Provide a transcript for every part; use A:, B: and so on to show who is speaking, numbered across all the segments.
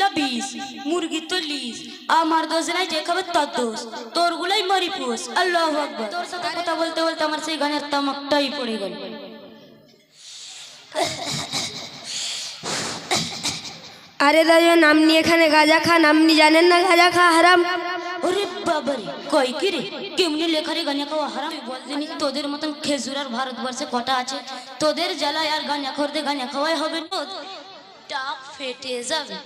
A: বিসমিল্লা বিষ মুরগি তো লিস আমার দোষ নাই যে খাবে তার দোষ। তোর গুলাই মারি পুষ আল্লাহ আকবার। তোর সাথে কথা বলতে বলতে আমার সেই গানের তামাকটাই পড়ে গেল।
B: আরে দাজন আপনি এখানে গাঁজা খান আপনি জানেন না গাঁজা খাওয়া হারাম?
A: ওরে বাবারে কই কি রে? কেমনি লেখারে গাঁজা খাওয়া হারাম? বলদিনি তোদের মতন খেজুর আর ভারতবর্ষে কটা আছে। তোদের জ্বালায় আর গাঁজা খরদে গাঁজা খাওয়াই হবে না টাক ফেটে যাবে।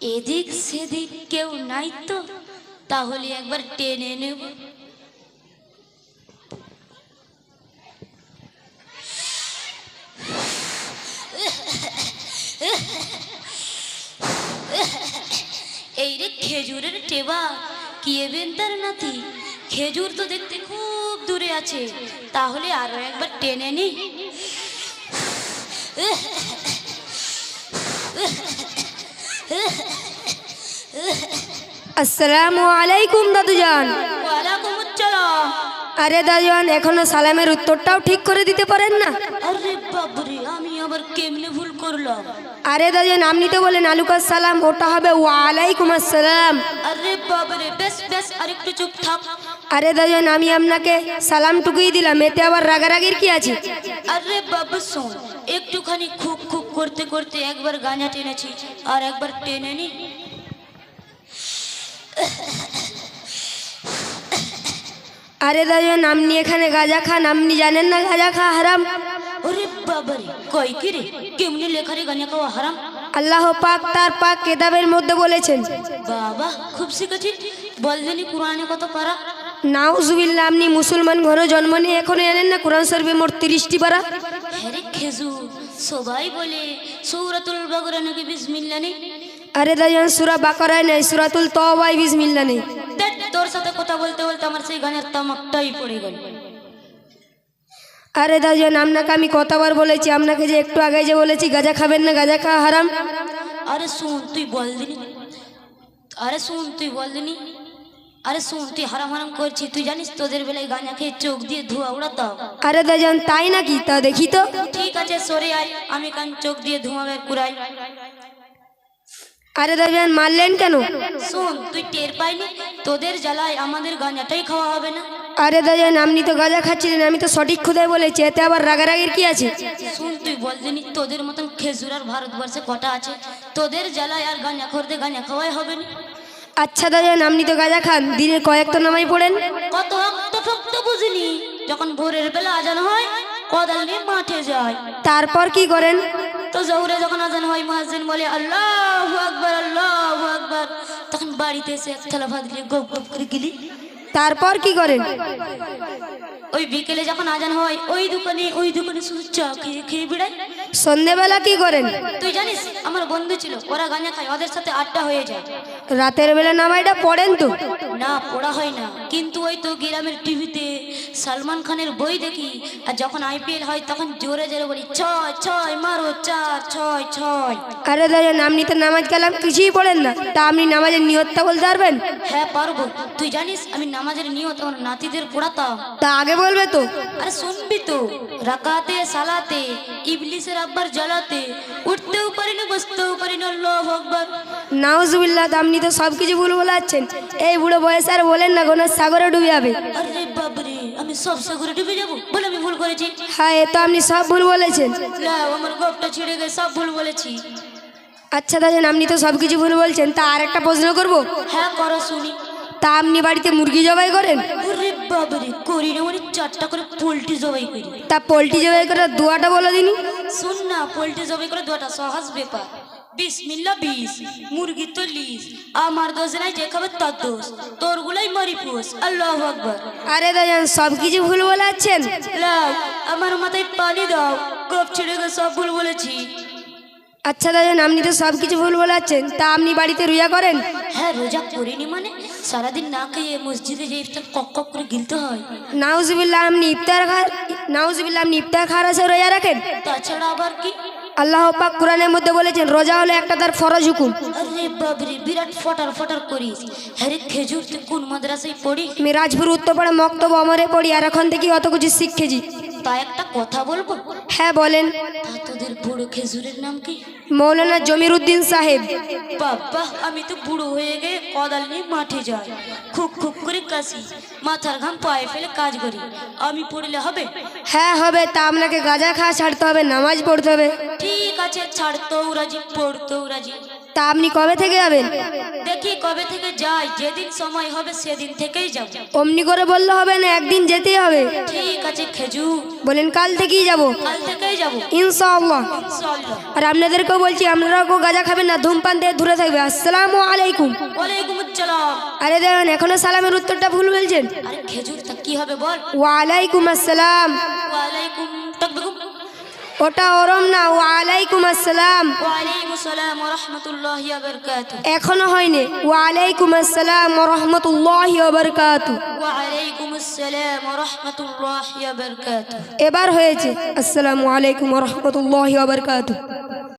A: এদিক সেদিক কেউ নাই তো, তাহলে একবার টেনে নেব। এই রে খেজুরের টেবা, কি এবেন তার নাতি? খেজুর তো দেখতে খুব দূরে আছে, তাহলে আরও একবার টেনে নি।
B: আসসালামু আলাইকুম দাদুজান। আরে দাদুজান এখনও সালামের উত্তরটাও ঠিক করে দিতে পারেন না?
A: আরে বাবরে আমি আবার কেমনে ভুল করলাম?
B: আরে দাদুজান আপনি তো বলেন আলুকার সালাম ওটা হবে ওয়ালাইকুম আসসালাম।
A: আরে বাবরে বেশ বেশ আরেকটু চুপ থাক।
B: আরে দাদুজান আমি আপনাকে সালাম টুকুই দিলাম এতে আবার রাগারাগির কি আছে?
A: আরে বাবা শোন একটুখানি খুব খুব করতে করতে একবার গাঁজা টেনেছি আর একবার টেনে নি
B: আরে দাদুজান আপনি এখানে গাঁজা খান আপনি জানেন না গাঁজা খাওয়া হারাম?
A: ওরে বাবারে কই কি রে? কেমনি লেখারে গাঁজা খাওয়া হারাম?
B: আল্লাহ পাক তার পাক কেতাবের মধ্যে বলেছেন।
A: বাবা খুব শিখেছি। বল জানি কোরআনে কত পারা?
B: নাউজুবিল্লাহ আপনি মুসলমান ঘরে জন্ম নিয়ে এখনও জানেন না কোরআন শরীফে মোট তিরিশটি পারা?
A: খেজুর সবাই বলে সৌরাতুল বাগরা নাকি বিসমিল্লা নেই?
B: আরে দাজান সুরা বাকারায় নেই সুরাতুল তওবাই বিসমিল্লাহ নেই।
A: দেখ, তোর সাথে কথা বলতে বলতে আমার সেই গানের তামাকটাই পড়ে গেল।
B: আরে দাজান আপনাকে আমি কতবার বলেছি আপনাকে যে একটু আগে যে বলেছি গাঁজা খাবেন না গাঁজা খাওয়া হারাম।
A: আরে শুন তুই বল দিনি। আরে শুন তুই বল দিনি। আরে শুন তুই হারাম হারাম করছিস তুই জানিস তোদের বেলায় গাঁজা খেয়ে চোখ দিয়ে ধোঁয়া উড়াতাম?
B: আরে দাজান তাই নাকি? তা দেখি তো।
A: ঠিক আছে সরে আয় আমি কান চোখ দিয়ে ধোঁয়া বের কুড়াই
B: আরে দাজান মারলেন কেন?
A: শোন তুই টের পাইনি? তোদের জ্বালায় আমাদের গাঁজাটাই খাওয়া হবে না।
B: আরে দাজান আপনি তো গাঁজা খাচ্ছিলেন আমি তো সঠিক খুদাই বলেছি এতে আবার রাগারাগির কি আছে?
A: শুন তুই বল দিনি তোদের মতন খেজুর আর ভারতবর্ষে কটা আছে? তোদের জ্বালায় আর গাঁজা খরদে গাঁজা খাওয়াই হবে না।
B: আচ্ছা দাজান আপনি তো গাঁজা খান দিনে কয়েক তো নামাই পড়েন।
A: কত ভক্ত ভক্ত বুঝিনি যখন ভোরের বেলা আজান হয় কদাল নিয়ে মাঠে যায়।
B: তারপর কি করেন?
A: তো জহুরে যখন আজান হয় মহাজিন বলে আল্লাহ আকবর তখন বাড়িতে এসে এক থালা ভাত গিয়ে গপ গপ করে গিলি।
B: তারপর কি করেন?
A: ওই বিকেলে যখন আজান হয় ওই দোকানে ওই দোকানে শুধু চা খেয়ে খেয়ে বেড়ায়।
B: সন্ধেবেলা কি করেন?
A: তুই জানিস আমার বন্ধু ছিল ওরা গাঁজা খায় ওদের সাথে আড্ডা হয়ে যায়।
B: রাতের বেলা নামাইটা পড়েন তো?
A: না পড়া হয় না। কিন্তু ওই তো গ্রামের টিভিতে সালমান খানের বই দেখি আর যখন আইপিএল হয় তখন জোরে জোরে বলি ছয় ছয় মারো চার ছয় ছয়।
B: আরে দাদান আপনি তো নামাজ কালাম কিছুই পড়েন না। তা আপনি নামাজের নিয়তটা বলতে পারবেন?
A: হ্যাঁ পারব। তুই জানিস আমি নামাজের নিয়ত আমার নাতিদের পড়াতাম।
B: তা আগে বলবে তো।
A: আরে শুনবি তো রাকাতে সালাতে ইবলিসের আব্বার জ্বালাতে উঠতেও পারি না বসতেও পারি না আল্লাহ আকবার।
B: নাউজুবিল্লাহ আপনি তো সব কিছু ভুল বলাচ্ছেন। এই বুড়ো বয়সে আর বলেন না কোনো সাগরে ডুবে যাবে।
A: সব সাগরে ডুবে যাব? বলে আমি ভুল করেছি।
B: হ্যাঁ এ তো আপনি সব ভুল বলেছেন।
A: লাও, আমার গপটা ছিঁড়ে গেছে সব ভুল বলেছি।
B: আচ্ছা দাদান আপনি তো সব কিছু ভুল বলছেন তা আর একটা প্রশ্ন করব?
A: হ্যাঁ করো শুনি।
B: তা আপনি বাড়িতে মুরগি জবাই করেন?
A: ওরে বাবারে করি না মানে চারটা করে পোল্ট্রি জবাই করি।
B: তা পোলট্রি জবাই করে দোয়াটা বলে দিনি।
A: শুন না পোল্ট্রি জবাই করে দুটা সহজ ব্যাপার। বিসমিল্লা বিষ মুরগি তো লিস আমার দোষ নাই যে খাবে তার দোষ তোর গুলাই মারি পোষ আল্লাহ আকবর।
B: আরে দাদান সব কিছু ভুল বলাচ্ছেন
A: লাও আমার মাথায় পানি দাও গপ ছিঁড়ে সব ভুল বলেছি।
B: আচ্ছা দাদান আপনি তো সব কিছু ভুল বলাচ্ছেন তা আপনি বাড়িতে রুইয়া করেন?
A: হ্যাঁ রোজা করিনি মানে সারাদিন না খেয়ে মসজিদে যে ইফতার কক কক করে গিলতে হয়।
B: নাউজুবিল্লাহ আপনি ইফতার খা নাউজুবিল্লাহ আপনি ইফতার খাওয়ার আছে রোজা রাখেন?
A: তাছাড়া আবার কি?
B: আল্লাহ পাক কোরআনের মধ্যে বলেছেন রোজা হলো একটা তার ফরজ হুকুম।
A: আরে বাবরে বিরাট ফটার ফটার করিস হ্যারে খেজুর তুই কোন মাদ্রাসায় পড়ি?
B: আমি রাজপুর উত্তরপাড়া মক্তব অমরে পড়ি আর এখন থেকে অত কিছু শিখেছি।
A: তা একটা কথা বলব?
B: হ্যাঁ বলেন।
A: তোদের বুড়ো খেজুরের নাম কি?
B: মৌলানা জমির উদ্দিন সাহেব।
A: বাবা আমি তো বুড়ো হয়ে গিয়ে কদাল নিয়ে মাঠে যাই। খুব খুব করে কাশি মাথার ঘাম পায়ে ফেলে কাজ করি। আমি পড়লে হবে?
B: হ্যাঁ হবে। তা আপনাকে গাঁজা খাওয়া ছাড়তে হবে নামাজ পড়তে হবে।
A: ঠিক আছে ছাড়তেও রাজি পড়তেও রাজি।
B: তা আপনি কবে থেকে যাবেন?
A: দেখি কবে থেকে যাই যেদিন সময় হবে সেদিন থেকেই যাব।
B: অমনি করে বললে হবে না একদিন যেতেই হবে।
A: ঠিক আছে খেজুর
B: বলেন কাল থেকেই যাব।
A: কাল থেকেই যাব।
B: ইনশাআল্লাহ।
A: ইনশাআল্লাহ।
B: আর আপনাদেরকেও বলছি আপনারাও কেউ গাঁজা খাবেন না ধূমপান থেকে দূরে থাকবে। আসসালামু আলাইকুম।
A: ওয়ালাইকুম আসসালাম।
B: আরে দেখেন এখনও সালামের উত্তরটা ভুল বলছেন?
A: আরে খেজুর তা কি হবে বল?
B: ওয়ালাইকুম আসসালাম।
A: ওয়ালাইকুম তাকবিকুম
B: ওটা ওরম না ও
A: আলাইকুম আসসালাম।
B: এখনও হয়নি ওয়ালাইকুম আসসালাম রহমতুল্লাহ বারকাতু
A: ওয়ালাইকুম আসসালাম রাহমাতুল্লাহি ওয়া বারাকাতুহু
B: এবার হয়েছে আসসালামু আলাইকুম রহমতুল্লাহ বারকাতু